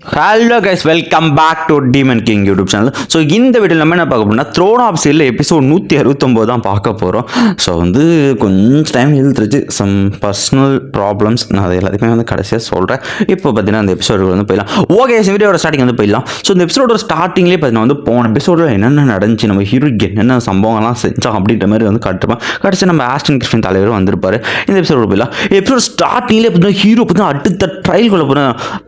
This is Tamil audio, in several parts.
Hello guys welcome back to demon king YouTube channel so இந்த வீடியோ நம்ம என்ன பார்க்க போகிறோம்னா த்ரோன் ஆஃப் சீரில் எபிசோட் நூற்றி அறுபத்தொம்போது தான் பார்க்க போகிறோம் ஸோ வந்து கொஞ்சம் டைம் இழுத்துருச்சு. சம் பர்சனல் ப்ராப்ளம்ஸ் நான் அது எல்லாத்தையுமே வந்து கடைசியாக சொல்கிறேன் இப்போ பார்த்தீங்கன்னா அந்த எபிசோடு வந்து போயிடலாம். ஓகே வீடியோட ஸ்டார்டிங் வந்து போயிடலாம். ஸோ இந்த எபிசோடோட ஸ்டார்டிங்லேயே பார்த்தீங்கன்னா வந்து போன எபிசோடில் என்னென்ன நடந்துச்சு நம்ம ஹீரோ என்னென்ன சம்பவங்கள்லாம் செஞ்சோம் அப்படின்ற மாதிரி வந்து காட்டுப்பேன் கடைசி நம்ம ஆஸ்டன் கிருஷ்ணன் தலைவர் வந்திருப்பார். இந்த எபிசோட போயிடலாம். எபிசோட ஸ்டார்டிங்லேயே பார்த்தீங்கன்னா ஹீரோ பார்த்தீங்கன்னா அடுத்த ட்ரையல்குள்ளே போய்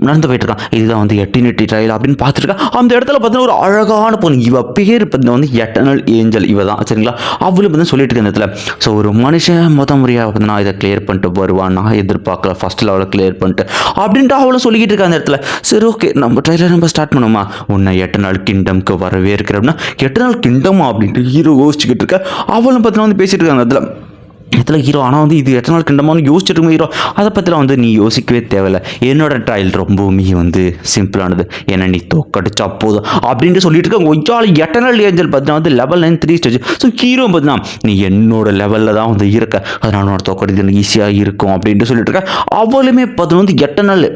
நடந்து போயிட்டு இருக்கான். இதுதான் வந்து எட்டினிட்டி ட்ரையல் அப்படின்னு பார்த்துருக்கேன் அந்த இடத்துல பார்த்தீங்கன்னா ஒரு அழகான பொண்ணு. இவ பேர் பார்த்தீங்கன்னா வந்து எட்டர்னல் ஏஞ்சல். இவ தான். சரிங்களா? அவளும் பார்த்தீங்கன்னா சொல்லிட்டு இருக்க இடத்துல ஸோ ஒரு மனுஷன் முத முறையாக பார்த்தீங்கன்னா இதை கிளியர் பண்ணிட்டு வருவான். நான் எதிர்பார்க்கல. ஃபஸ்ட் லெவலில் கிளியர் பண்ணிட்டு. அப்படின்ட்டு அவளும் சொல்லிக்கிட்டு இருக்கா அந்த இடத்துல சரி ஓகே நம்ம ட்ரைலர் நம்ம ஸ்டார்ட் பண்ணுமா உன்னை எட்டு நாள் கிங்டம்க்கு வரவே இருக்கிறோம்னா எட்டு நாள் கிங்டமா அப்படின்ட்டு ஹீரோ யோசிச்சுக்கிட்டு இருக்க. அவளும் பார்த்தீங்கன்னா வந்து பேசிட்டு இருக்காங்க அந்த இடத்துல ஹீரோ ஆனால் வந்து இது எத்தனை நாள் கிண்டமானு யோசிச்சுட்டு ஹீரோ அதை பற்றிலாம் வந்து நீ யோசிக்கவே தேவையில்லை. என்னோட ட்ரையல் ரொம்பவுமே வந்து சிம்பிளானது ஏன்னா நீ தோக்கடிச்சா போதும். அப்படின்ட்டு சொல்லிட்டு இருக்க ஒய்யால் எட்டனல் ஏஞ்சல் பார்த்தீங்கன்னா வந்து level nine three stage so hero பார்த்தீங்கன்னா நீ என்னோட லெவலில் தான் வந்து இருக்க. அதனால உன்னோட தோக்கடிச்சு ஈஸியாக இருக்கும் அப்படின்ட்டு சொல்லிட்டு இருக்க. அவளுமே பார்த்தீங்கன்னா வந்து எட்டனல்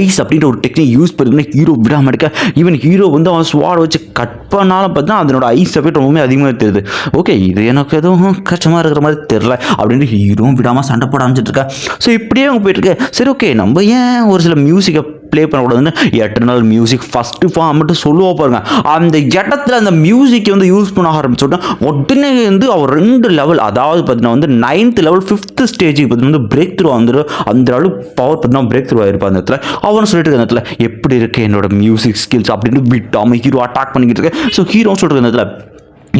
ஐஸ் அப்படின்ற ஒரு டெக்னிக் யூஸ் பண்ணி ஹீரோ விடாமல் இருக்க. ஈவன் ஹீரோ வந்து அவன் ஸ்வாட் வச்சு கட் பண்ணாலும் பார்த்தா அதனோட ஐஸ் அப்படியே ரொம்பவே அதிகமாக தெரியுது. ஓகே இது எனக்கு எதுவும் கஷ்டமாக இருக்கிற மாதிரி தெரில அப்படின்ட்டு ஹீரோவும் விடாமல் சண்டை போட ஆரம்பிச்சிட்டு இருக்கா. ஸோ இப்படியே அவங்க போயிட்டுருக்கேன் சரி ஓகே நம்ம ஏன் ஒரு சில மியூசிக்கை ப்ளே பண்ணக்கூடாதுன்னு எட்டர்னல் மியூசிக் ஃபஸ்ட்டு ஃபார்ம் மட்டும் சொல்லுவோம் பாருங்க. அந்த இடத்துல அந்த மியூசிக்கை வந்து யூஸ் பண்ண ஆரம்பிச்சோன்னா உடனே வந்து அவர் ரெண்டு லெவல் அதாவது பார்த்தீங்கன்னா வந்து நைன்த் லெவல் ஃபிஃப்த் ஸ்டேஜுக்கு பார்த்தீங்கன்னா வந்து பிரேக் த்ரூ வந்துடும் அந்த அளவு பவர் பார்த்தீங்கன்னா பிரேக் த்ரூ ஆயிருப்பா அந்த இடத்துல. அவன் சொல்லிட்டு இருக்க இடத்துல எப்படி இருக்கு என்னோட மியூசிக் ஸ்கில்ஸ் அப்படின்னு விட்டாமல் ஹீரோ அட்டாக் பண்ணிக்கிட்டு இருக்கேன் ஸோ ஹீரோ சொல்லிட்டு இருக்க இடத்துல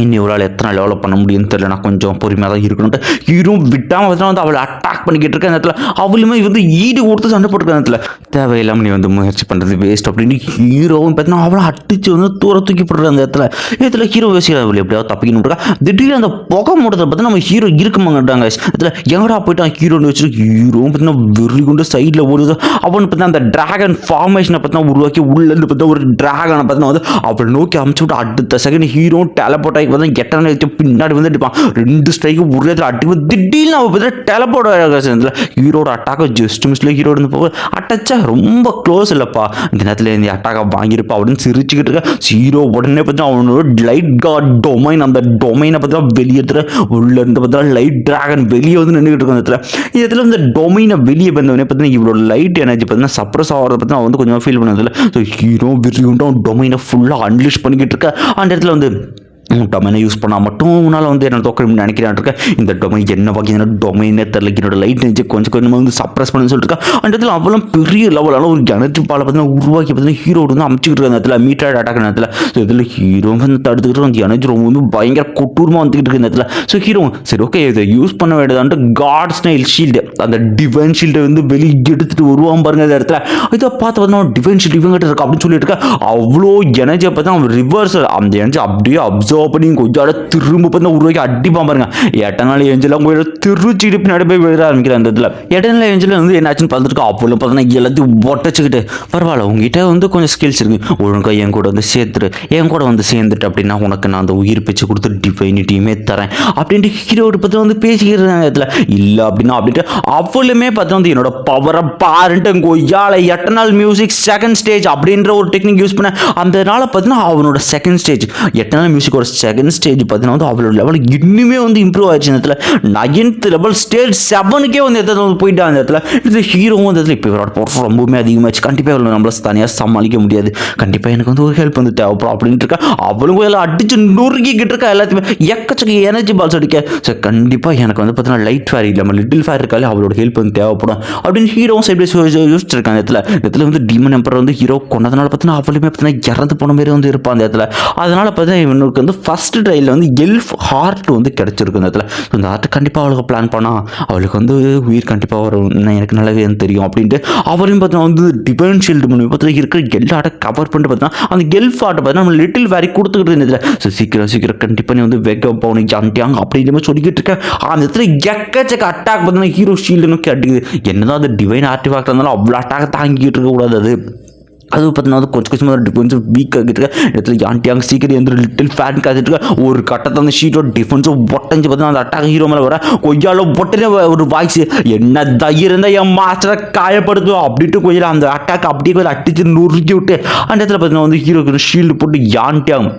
இன்னி ஒரு ஆள் எத்தனை லெவலப் பண்ண முடியும்னு தெரியல. நான் கொஞ்சம் பொறுமையாக தான் இருக்கணும்ட்டு ஹீரோ விட்டாமல் வந்து வந்து அவளை அட்டாக் பண்ணிக்கிட்டு இருக்க அந்த இடத்துல. அவளுமே வந்து ஈடு கொடுத்து சண்டை போட்டுருக்க நேரத்தில் இடத்துல தேவையில்லாமல் நீ வந்து முயற்சி பண்ணுறது வேஸ்ட் அப்படின்னு ஹீரோவும் பார்த்தீங்கன்னா அவளை அடிச்சு வந்து தூர தூக்கி போடுற அந்த இடத்துல. இடத்துல ஹீரோ வேசியில் அவள் எப்படியாவது தப்பிக்கணும் இருக்கா? திடீர்னு அந்த புகை மூடத்தில் பார்த்து நம்ம ஹீரோ இருக்குமாங்கட்டாங்க இதில் எங்கடா போயிட்டான் ஹீரோன்னு வச்சுட்டு ஹீரோவும் பார்த்தீங்கன்னா வெறி கொண்டு சைடில் ஓடுது. அவனு பார்த்தா அந்த டிராகன் ஃபார்மேஷனை பார்த்தா உருவாக்கி உள்ளேருந்து பார்த்தா ஒரு டிராகனை பார்த்தா வந்து அவளை நோக்கி அமுச்சு விட்டு அடுத்த செகண்ட் ஹீரோ டெலபோர்ட் ஸ்ட்ரைக் வந்து எட்டான வச்சு பின்னாடி வந்து அடிப்பான் ரெண்டு ஸ்ட்ரைக்கு ஒரு இடத்துல அடிக்கும் திடீர்னு அவள் பார்த்தீங்கன்னா டெலபோட ஆகிற ஹீரோட அட்டாக்கை ஜஸ்ட் மிஸ்ல ஹீரோ இருந்து போக அட்டாச்சா ரொம்ப க்ளோஸ் இல்லைப்பா. இந்த நேரத்தில் இந்த அட்டாக்கை வாங்கியிருப்பா அப்படின்னு சிரிச்சுக்கிட்டு இருக்க. ஹீரோ உடனே பார்த்தா அவனோட லைட் காட் டொமைன் அந்த டொமைனை பார்த்தா வெளியேற்றுற உள்ள இருந்து பார்த்தா லைட் டிராகன் வெளியே வந்து நின்றுக்கிட்டு இருக்க அந்த இடத்துல. இந்த இடத்துல இந்த டொமைனை வெளியே வந்தவனே பார்த்தீங்கன்னா இவ்வளோ லைட் எனர்ஜி பார்த்தீங்கன்னா சப்ரஸ் ஆகிறத பற்றி அவன் வந்து கொஞ்சம் ஃபீல் பண்ணதில்லை ஸோ ஹீரோ வெறி டொமைனை ஃபுல்லாக அன்லிஷ் பண்ணிக்கிட்டு இருக்க. அந்த இடத்துல வந்து டொமைனை யூஸ் பண்ணால் மட்டும் உன்னால் வந்து என்ன தோக்கணும் நினைக்கிறான் இந்த டொமைன் என்ன வகையான டொமைனே தெரில என்னோட லைட் எனர்ஜி கொஞ்சம் கொஞ்சமாக வந்து சப்ரஸ் பண்ணு சொல்லிட்டு அந்த இடத்துல அவ்வளோ பெரிய லெவலான ஒரு எனர்ஜி பாலை பார்த்தீங்கன்னா உருவாக்கி பார்த்தீங்கன்னா ஹீரோ வந்து அமைச்சிக்கிட்டு இருக்க அந்த இடத்துல மீட்டர் அட்டாக் நேரத்தில் ஸோ இதில் ஹீரோ வந்து தடுத்துக்கிட்டு அந்த எனர்ஜி ரொம்ப வந்து பயங்கர கொட்டூரமாக வந்துக்கிட்டு இருக்க இந்த இடத்துல. ஸோ ஹீரோ சரி ஓகே இதை யூஸ் பண்ண வேண்டியதான்ட்டு காட் ஸ்னைல் ஷீல்டு அந்த டிவைன் ஷீல்டை வந்து வெளியே எடுத்துட்டு வருவான் பாருங்க அந்த இடத்துல. இதை பார்த்து பார்த்தீங்கன்னா டிவைன் ஷீல்டு இவங்கிட்ட இருக்கு அப்படின்னு சொல்லிட்டு இருக்க அவ்வளோ எனர்ஜியை பார்த்தா அவன் ரிவர்ஸ் அந்த எனர்ஜி அப்படியே அப்சர்வ் பண்ணி கொஞ்சம் திரும்ப பார்த்தா உருவாக்கி அடிப்பான் பாருங்க எட்டனால ஏஞ்சலாம் போய் திருச்சிடுப்பு நடைபெற போய் விழுற ஆரம்பிக்கிற அந்த இதில். எட்டனால ஏஞ்சல் வந்து என்னாச்சுன்னு பார்த்துருக்கோம் அப்போ பார்த்தீங்கன்னா எல்லாத்தையும் ஒட்டச்சுக்கிட்டு பரவாயில்ல உங்ககிட்ட வந்து கொஞ்சம் ஸ்கில்ஸ் இருக்கு. ஒழுங்காக என் கூட வந்து சேர்த்துரு. என் கூட வந்து சேர்ந்துட்டு அப்படின்னா உனக்கு நான் அந்த உயிர் பிச்சு கொடுத்து டிஃபைனிட்டியுமே தரேன். அப்படின்ட்டு ஹீரோ பற்றி வந்து பேசிக்கிறாங்க இதில். இல்லை அப்படின்னா அப்படின்ட்டு அவளுமே பார்த்தா வந்து என்னோட பவரை பாருன்ட்டு கொய்யால எட்டனால் மியூசிக் செகண்ட் ஸ்டேஜ் அப்படின்ற ஒரு டெக்னிக் யூஸ் பண்ணேன். அந்த நாள் பார்த்தீங்கன்னா அவனோட செகண்ட் ஸ்டேஜ் எட்டனால் மியூசிக்கோட செகண்ட் ஸ்டேஜ் பார்த்தீங்கன்னா வந்து அவளோட லெவல் இன்னுமே வந்து இம்ப்ரூவ் ஆயிடுச்சு இந்த இடத்துல நயன் நைன்த் லெவல் ஸ்டேஜ் செவனுக்கே வந்து இடத்துல வந்து போயிட்டான் அந்த இடத்துல? இது ஹீரோவும் அந்த இடத்துல இப்போ இவரோட பவர் ரொம்பவுமே அதிகமாச்சு கண்டிப்பாக இவ்வளோ நம்மள தனியாக சமாளிக்க முடியாது. கண்டிப்பாக எனக்கு வந்து ஒரு ஹெல்ப் வந்து தேவைப்படும் அப்படின்ட்டு இருக்கா? அவளும் எல்லாம் அடிச்சு நொறுக்கிக்கிட்டு இருக்கா எல்லாத்தையுமே. எக்கச்சக்க எனர்ஜி பால்ஸ் அடிக்க. ஸோ கண்டிப்பாக எனக்கு வந்து பார்த்தீங்கன்னா லைட் ஃபேர் இல்லாமல் லிட்டில் ஃபேர் இருக்காலே அவளோட ஹெல்ப் வந்து தேவைப்படும். அப்படின்னு ஹீரோவும் சைடு யோசிச்சிருக்காங்க இடத்துல. இடத்துல வந்து டீமன் எம்பரர் வந்து ஹீரோ கொண்டதுனால பார்த்தீங்கன்னா அவளுமே பார்த்தீங்கன்னா இறந்து போன மாதிரி வந்து இருப்பான் அந்த இடத்துல. அதனால் பார்த்தீங்கன்னா இவனுக்கு வந்து ஃபர்ஸ்ட் ட்ரையில் வந்து எல்ஃப் ஹார்ட் வந்து கிடச்சிருக்கு அந்த இடத்துல. ஸோ இந்த ஹார்ட் கண்டிப்பாக அவளுக்கு பிளான் பண்ணால் அவளுக்கு வந்து உயிர் கண்டிப்பாக வரும். எனக்கு நல்லாவே தெரியும் அப்படின்ட்டு அவரையும் பார்த்தீங்கன்னா வந்து டிவைன் ஷீல்டு பண்ணி பார்த்தீங்கன்னா இருக்கிற எல்லா ஆட்டை கவர் பண்ணிட்டு பார்த்தீங்கன்னா அந்த கெல்ஃப் ஆட்டை பார்த்தீங்கன்னா நம்ம லிட்டில் வேரி கொடுத்துக்கிட்டு இருந்ததில்ல ஸோ சீக்கிரம் சீக்கிரம் கண்டிப்பாக நீ வந்து வெக்க பவுனி ஜாண்டியாங்க அப்படின்ற மாதிரி சொல்லிக்கிட்டு இருக்கேன் அந்த இடத்துல எக்கச்சக்க அட்டாக் பார்த்தீங்கன்னா ஹீரோ ஷீல்டு நோக்கி அடிக்குது என்னதான் அது டிவைன் ஆர்டிஃபாக்ட் இருந்தாலும் அவ்வளோ அட்டாக் தாங்கிட்டு இருக்கக்கூடாது அது. அது பார்த்தீங்கன்னா கொஞ்சம் கொஞ்சமாக டிஃபென்ஸும் வீக் ஆகிட்டு இருக்க. இடத்துல யாண்டியாங்க சீக்கிரம் எந்த லிட்டில் ஃபேன் காத்துட்டு இருக்க. ஒரு கட்டத்தை அந்த ஷீட்டோட டிஃபென்ஸும் ஒட்டஞ்சு பார்த்தீங்கன்னா அந்த அட்டாக் ஹீரோ மேலே வர கொய்யால பொட்டனே ஒரு வாய்ஸ் என்ன தயிர் இருந்தால் என் மாஸ்டரை காயப்படுத்தும் அப்படின்ட்டு கொஞ்சம் அந்த அட்டாக் அப்படியே கொஞ்சம் அடிச்சு நுறுக்கி விட்டு அந்த இடத்துல பார்த்தீங்கன்னா வந்து ஹீரோக்கு ஷீல்டு போட்டு யாண்டியாங்க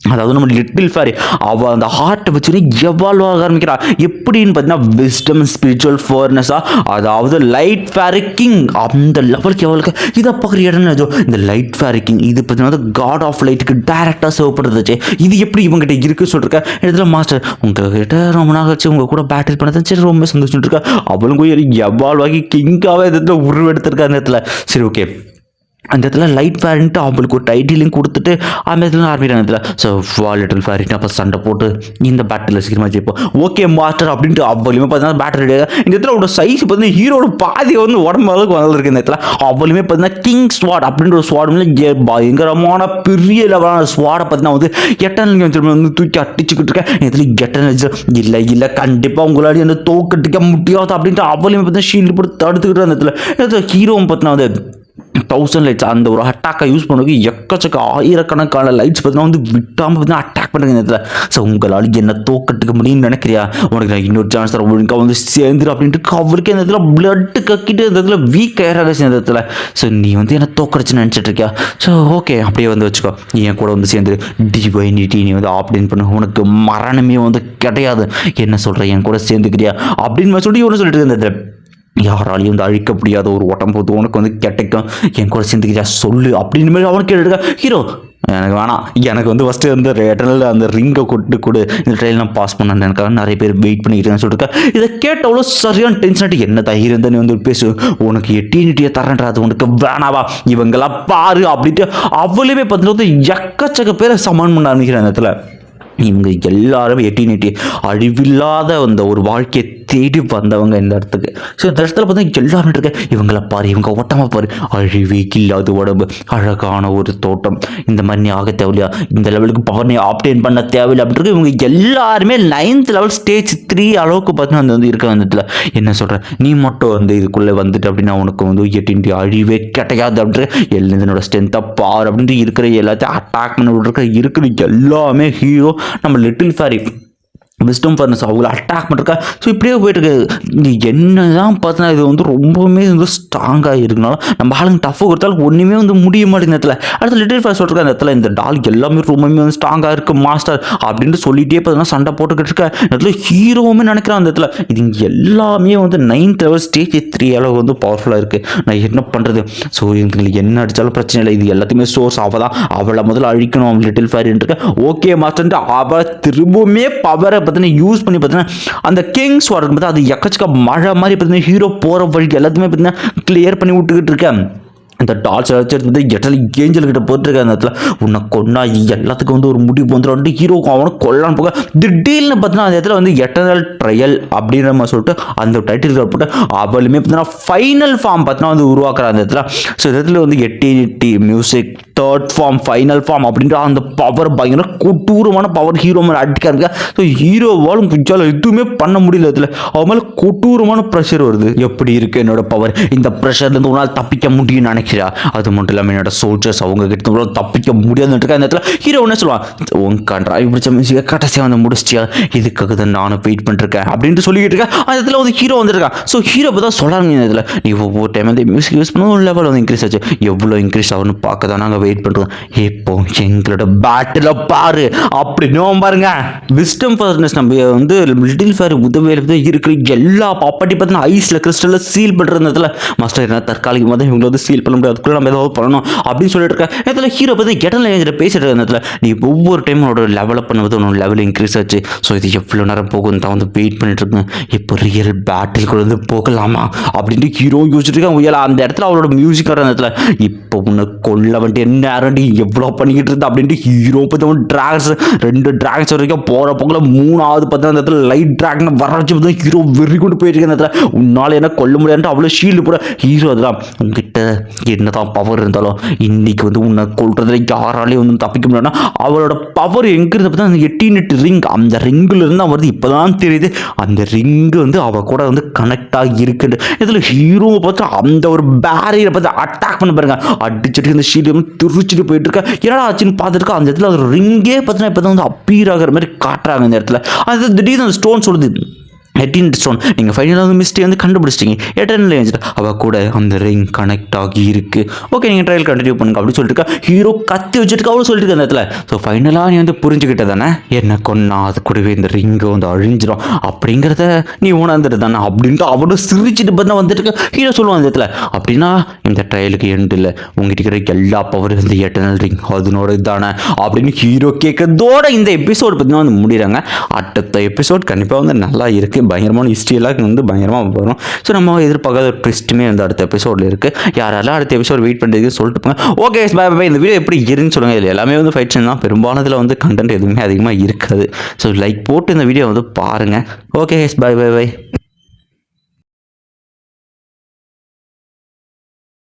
அதாவது நம்ம லிட்டில் ஃபேரி அவள் அந்த ஹார்ட்டை வச்சுன்னு எவால்வ் ஆக ஆரம்பிக்கிறா. எப்படின்னு பார்த்தீங்கன்னா விஸ்டம் ஸ்பிரிச்சுவல் ஃபோர்னஸாக அதாவது லைட் ஃபேரி கிங் அந்த லெவலுக்கு எவ்வளோக்கு இதை பார்க்குற இடம் ஏதோ இந்த லைட் ஃபேரி கிங் இது பார்த்தீங்கன்னா காட் ஆஃப் லைட்டுக்கு டேரெக்டாக சேவ் பண்ணுறதுச்சு இது எப்படி இவங்ககிட்ட இருக்குன்னு சொல்லிருக்க இடத்துல மாஸ்டர் உங்ககிட்ட ரொம்ப நாள் வச்சு உங்கள் கூட பேட்டில் பண்ணது சரி ரொம்ப சந்தோஷம் இருக்கா அவளும் போய் எவால்வ் ஆகி கிங்காகவே இந்த இடத்துல உருவெடுத்திருக்கா அந்த இடத்துல. சரி ஓகே அந்த இடத்துல லைட் ஃபேரின்ட்டு அவங்களுக்கு ஒரு டைட்டிலையும் கொடுத்துட்டு அந்த இடத்துல ஆரம்பிக்கிறாங்க இதில் ஸோ வாலிட்டல் லிட்டில் அப்போ சண்டை போட்டு இந்த பேட்டில் சீக்கிரமாக ஜெயிப்போம். ஓகே மாஸ்டர் அப்படின்ட்டு அவ்வளவுமே பார்த்தீங்கன்னா பேட்டர் ரெடியாக இந்த இடத்துல அவரோட சைஸ் பார்த்தீங்கன்னா ஹீரோட பாதி வந்து உடம்பு அளவுக்கு வளர்ந்துருக்கு இந்த இடத்துல. அவ்வளவுமே பார்த்தீங்கன்னா கிங் ஸ்வாட் அப்படின்ற ஒரு ஸ்வாட் பயங்கரமான பெரிய லெவலான ஸ்வாடை பார்த்தீங்கன்னா வந்து எட்டன் வந்து தூக்கி அடிச்சுக்கிட்டு இருக்கேன். இதில் எட்டன் எட்டனல் இல்லை இல்லை கண்டிப்பாக உங்களாடி அந்த தோக்கடிக்க முடியாது அப்படின்ட்டு அவ்வளவுமே பார்த்தீங்கன்னா ஷீல்டு போட்டு தடுத்துக்கிட்டு அந்த இடத்துல. இடத்துல ஹீரோவும் பார்த்தீங்கன்னா வந்து தௌசண்ட் லைட்ஸ் அந்த ஒரு அட்டாக்கை யூஸ் பண்ணுறதுக்கு எக்கச்சக்க ஆயிரக்கணக்கான லைட்ஸ் பார்த்தீங்கன்னா வந்து விட்டாமல் பார்த்தீங்கன்னா அட்டாக் பண்ணுங்க இந்த இடத்துல ஸோ உங்களால் என்ன தோக்கட்டுக்க முடியும்னு நினைக்கிறியா? உனக்கு நான் இன்னொரு சான்ஸ் தரேன். ஒழுங்காக வந்து சேர்ந்துரு அப்படின்ட்டு அவருக்கு இந்த இடத்துல பிளட்டு கக்கிட்டு இந்த இடத்துல வீக் ஆகிறாரு இந்த இடத்துல ஸோ நீ வந்து என்ன தோக்கடிச்சுன்னு நினச்சிட்டு இருக்கியா? ஸோ ஓகே அப்படியே வந்து வச்சுக்கோ. நீ என் கூட வந்து சேர்ந்து டிவைனிட்டி நீ வந்து ஆப்டின் பண்ணு. உனக்கு மரணமே வந்து கிடையாது. என்ன சொல்கிற என் கூட சேர்ந்துக்கிறியா? அப்படின்னு சொல்லி இவனு சொல்லிட்டு இருந்த இந்த யாராலையும் வந்து அழிக்க முடியாத ஒரு உடம்பு உனக்கு வந்து கிடைக்கும் என் கூட சேர்ந்துக்கிறியா சொல்லு அப்படின்னு மாதிரி அவனுக்கு கேட்டுருக்கா. ஹீரோ எனக்கு வேணாம். எனக்கு வந்து ஃபஸ்ட்டு வந்து ரேட்டனில் அந்த ரிங்கை கொட்டு கொடு. இந்த ட்ரெயில் நான் பாஸ் பண்ணேன் எனக்காக நிறைய பேர் வெயிட் பண்ணிக்கிறேன்னு சொல்லிட்டு இதை கேட்ட அவ்வளோ சரியான டென்ஷன் ஆகிட்டு என்ன தைரியம் தான் நீ வந்து பேசு. உனக்கு எட்டினிட்டியை தரேன்றா அது உனக்கு வேணாவா? இவங்களாம் பாரு அப்படின்ட்டு அவளுமே பார்த்துட்டு எக்கச்சக்க பேரை சமான் பண்ண ஆரம்பிக்கிறேன் அந்த இடத்துல. இவங்க எல்லாரும் எட்டினிட்டி அழிவில்லாத அந்த ஒரு வாழ்க்கையை தேடி வந்தவங்க இந்த இடத்துக்கு. ஸோ இந்த இடத்துல பார்த்தா எல்லாரும் இருக்க? இவங்கள பாரு இவங்க ஓட்டமாக பாரு. அழிவே இல்லாத உடம்பு அழகான ஒரு தோட்டம். இந்த மாதிரி நீ ஆக தேவையில்லையா? இந்த லெவலுக்கு பவர் நீ ஆப்டேன் பண்ண தேவையில்லை அப்படின்றது இவங்க எல்லாருமே நைன்த் லெவல் ஸ்டேஜ் த்ரீ அளவுக்கு பார்த்தீங்கன்னா அந்த வந்து இருக்க வந்துட்டுல என்ன சொல்கிறேன் நீ மட்டும் வந்து இதுக்குள்ளே வந்துட்டு அப்படின்னா உனக்கு வந்து எட்டின்ட்டு அழிவே கிடையாது அப்படின்ற எல்லாம் என்னோட ஸ்ட்ரென்த்தாக பார் அப்படின்ட்டு இருக்கிற எல்லாத்தையும் அட்டாக் பண்ண விட்ருக்க இருக்கிற எல்லாமே ஹீரோ நம்ம லிட்டில் ஃபேரி விஸ்டம் ஃபர்னஸ் அவங்கள அட்டாக் பண்ணிருக்கா. ஸோ இப்படியே போயிட்டுருக்கு. இது என்ன தான் பார்த்தீங்கன்னா இது வந்து ரொம்பவுமே வந்து ஸ்ட்ராங்காக இருக்கனால நம்ம ஆளுங்க டஃப் கொடுத்தாலும் ஒன்றுமே வந்து முடிய மாட்டேங்குது இடத்துல. அடுத்து லிட்டில் ஃபேர் சொல்லிருக்க அந்த இடத்துல. இந்த டால் எல்லாமே ரொம்பவுமே வந்து ஸ்ட்ராங்காக இருக்குது மாஸ்டர் அப்படின்ட்டு சொல்லிகிட்டே பார்த்தீங்கன்னா சண்டை போட்டுக்கிட்டு இருக்க. இடத்துல ஹீரோவுமே நினைக்கிறான் அந்த இடத்துல. இது எல்லாமே வந்து நைன்த் லெவல் ஸ்டேஜ் த்ரீ அளவு வந்து பவர்ஃபுல்லாக இருக்குது நான் என்ன பண்ணுறது ஸோ எங்களுக்கு என்ன அடித்தாலும் பிரச்சனை இல்லை. இது எல்லாத்தையுமே சோர்ஸ் அவள் தான் அவளை முதல்ல அழிக்கணும் லிட்டில் ஃபேரின்னு இருக்க. ஓகே மாஸ்டர்ன்ட்டு அவள் திரும்பவுமே பவரை பார்த்தீங்கன்னா யூஸ் பண்ணி பார்த்தீங்கன்னா அந்த கிங்ஸ் வாட்டர் பார்த்தா அது எக்கச்சக்க மழை மாதிரி பார்த்தீங்கன்னா ஹீரோ போகிற வழிக்கு எல்லாத்துக்குமே பார்த்தீங்கன்னா கிளியர் பண்ணி விட்டுக்கிட்டு இருக்கேன். இந்த டார்ச் வச்சு வந்து எட்டல் ஏஞ்சல் கிட்ட போட்டுருக்க அந்த இடத்துல. உன்னை கொண்டா எல்லாத்துக்கும் வந்து ஒரு முடிவு வந்துடும் ஹீரோக்கும் அவனை கொல்லான்னு போக திடீர்னு பார்த்தீங்கன்னா அந்த இடத்துல வந்து எட்டர்னல் ட்ரையல் அப்படின்ற மாதிரி சொல்லிட்டு அந்த டைட்டில் போட்டு அவளுமே பார்த்தீங்கன்னா ஃபைனல் ஃபார்ம் பார்த்தீங்கன்னா வந்து உருவாக்குற அந்த இடத்துல. ஸோ இந்த இடத்துல வந்து எட்டி music third form final form அப்படின்ற அந்த பவர் பயங்கர கொட்டூரமான பவர் ஹீரோ மேலே அடிக்க இருக்கா ஸோ ஹீரோவாலும் குச்சால எதுவுமே பண்ண முடியல இதில். அவன் மேலே கொட்டூரமான ப்ரெஷர் வருது. எப்படி இருக்கு என்னோட பவர் இந்த ப்ரெஷர்லேருந்து உன்னால் தப்பிக்க முடியும்னு நினைக்கிறா அது மட்டும் இல்லாமல் என்னோட சோல்ஜர்ஸ் அவங்க கிட்ட தப்பிக்க முடியாதுன்னு இருக்கா இந்த இடத்துல ஹீரோ என்ன சொல்லுவான்? உன் கண்ட்ராய் பிடிச்ச மியூசிக்கை கடைசியாக வந்து முடிச்சிட்டியா? இதுக்காக தான் நானும் வெயிட் பண்ணிருக்கேன் அப்படின்ட்டு சொல்லிக்கிட்டு இருக்கேன் அந்த இடத்துல வந்து ஹீரோ வந்துருக்கான். ஸோ ஹீரோ தான் சொல்கிறாங்க இந்த இதில் நீ ஒவ்வொரு டைம் வந்து மியூசிக் யூஸ் பண்ண ஒரு லெவல் வந்து இன்க்ரீஸ் ஆச்சு. எவ்வளோ இன்க்ரீஸ் ஆகும்னு பார்க்க தான் நாங்கள் வெயிட் பண்ணுறோம் இப்போ எங்களோட பேட்டில் பாரு. அப்படின்னு பாருங்க. விஸ்டம் ஃபர்னஸ் நம்ம வந்து லிட்டில் ஃபேர் உதவியில் வந்து இருக்கிற எல்லா பாப்பாட்டி பார்த்தீங்கன்னா ஐஸில் கிறிஸ்டலில் சீல் பண்ணுறதுல மாஸ்டர் என்ன தற்காலிகமாக தான் இவங்களை வந்து சீல் பண்ண முடியாது அதுக்குள்ளே நம்ம ஏதாவது பண்ணணும் அப்படின்னு சொல்லிட்டு இருக்கேன் இதில் ஹீரோ பற்றி இடத்துல எங்கிட்ட பேசிட்டு இருக்க இடத்துல நீ ஒவ்வொரு டைம் உன்னோட லெவலப் பண்ணுவது உன்னோட லெவல் இன்க்ரீஸ் ஆச்சு. ஸோ இது எவ்வளோ நேரம் போகும்னு தான் வந்து வெயிட் பண்ணிட்டு இருக்கேன். இப்போ ரியல் பேட்டில் கூட வந்து போகலாமா? அப்படின்ட்டு ஹீரோ யோசிச்சுட்டு இருக்கேன் உயலா. அந்த இடத்துல அவளோட மியூசிக் வர இடத்துல இப்போ உன்னை கொல்ல வந்துட்டு என்ன ஆரண்டி எவ்வளோ பண்ணிக்கிட்டு இருந்தா? அப்படின்ட்டு ஹீரோ பற்றி ட்ராக்ஸ் ரெண்டு ட்ராக்ஸ் வரைக்கும் போகிற போக்கில் மூணாவது பார்த்தா அந்த இடத்துல லைட் ட்ராக்னு வர வச்சு பார்த்தா ஹீரோ வெறி கொண்டு போயிட்டு இருக்க அந்த இடத்துல உன்னால் என்ன கொல்ல முடியாதுன்ட்டு அவ்வளோ ஷீல்டு போட. ஹீரோ அதெல்லாம் உங்ககிட்ட என்னதான் பவர் இருந்தாலும் இன்னைக்கு வந்து உன்னை கொள்றதுல யாராலையும் வந்து தப்பிக்க முடியாதுன்னா அவளோட பவர் எங்கிருந்து பார்த்தா அந்த எட்டினெட் ரிங் அந்த ரிங்கில் இருந்து அவன் வருது இப்போதான் தெரியுது. அந்த ரிங்கு வந்து அவள் கூட வந்து கனெக்ட் ஆகி இருக்குது இதில் ஹீரோவை பார்த்தா அந்த ஒரு பேரியரை பார்த்து அட்டாக் பண்ண பாருங்க. அடிச்சுட்டு இந்த ஷீட் வந்து திருச்சிட்டு போயிட்டு இருக்கா. என்னடா ஆச்சுன்னு பார்த்துருக்கா அந்த இடத்துல ஒரு ரிங்கே பார்த்தீங்கன்னா இப்போ தான் வந்து அப்பீர் ஆகிற மாதிரி காட்டுறாங்க இந்த இடத்துல. அது திடீர்னு அந்த ஸ்டோன் சொல்லுது. எட்டின் ஸ்டோன் நீங்கள் ஃபைனலாக வந்து மிஸ்டேக் வந்து கண்டுபிடிச்சிட்டீங்க. எட்டர்னில் ஏஞ்சிட்டு அவள் கூட அந்த ரிங் கனெக்ட் ஆகி இருக்குது ஓகே நீங்கள் ட்ரையல் கண்டினியூ பண்ணுங்க. அப்படின்னு சொல்லிட்டு ஹீரோ கத்தி வச்சுட்டு அவ்வளோ சொல்லிட்டு இருக்கா அந்த இடத்துல. ஸோ ஃபைனலாக நீ வந்து புரிஞ்சுக்கிட்ட தானே என்ன கொன்னா அது கூடவே இந்த ரிங்கு வந்து அழிஞ்சிடும் அப்படிங்கிறத நீ உணர்ந்துட்டு தானே? அப்படின்ட்டு அவ்வளோ சிரிச்சிட்டு பார்த்தா வந்துட்டு ஹீரோ சொல்லுவான் அந்த இடத்துல. அப்படின்னா இந்த ட்ரையலுக்கு எண்டு இல்லை. உங்ககிட்ட இருக்கிற எல்லா பவரும் இந்த எட்டர்னல் ரிங் அதனோட தானே அப்படின்னு ஹீரோ கேட்கறதோட இந்த எபிசோட் பார்த்தீங்கன்னா வந்து முடிகிறாங்க அடுத்த எபிசோட் கண்டிப்பாக வந்து நல்லா இருக்குது பயங்கரமான ஹிஸ்ட்ரியெல்லாம் வந்து பயங்கரமாக வரும். ஸோ நம்ம எதிர்பார்க்காத ஒரு ட்விஸ்ட்டுமே வந்து அடுத்த எபிசோடில் இருக்குது யாரெல்லாம் அடுத்த எபிசோட் வெயிட் பண்ணுறதுக்கு சொல்லிட்டு போங்க. ஓகே பாய் பாய் இந்த வீடியோ எப்படி இருன்னு சொல்லுங்கள் இதில் எல்லாமே வந்து ஃபைட் தான். பெரும்பாலும் வந்து கண்டென்ட் எதுவுமே அதிகமாக இருக்காது. ஸோ லைக் போட்டு இந்த வீடியோ வந்து பாருங்கள் ஓகே பாய் பாய் பாய்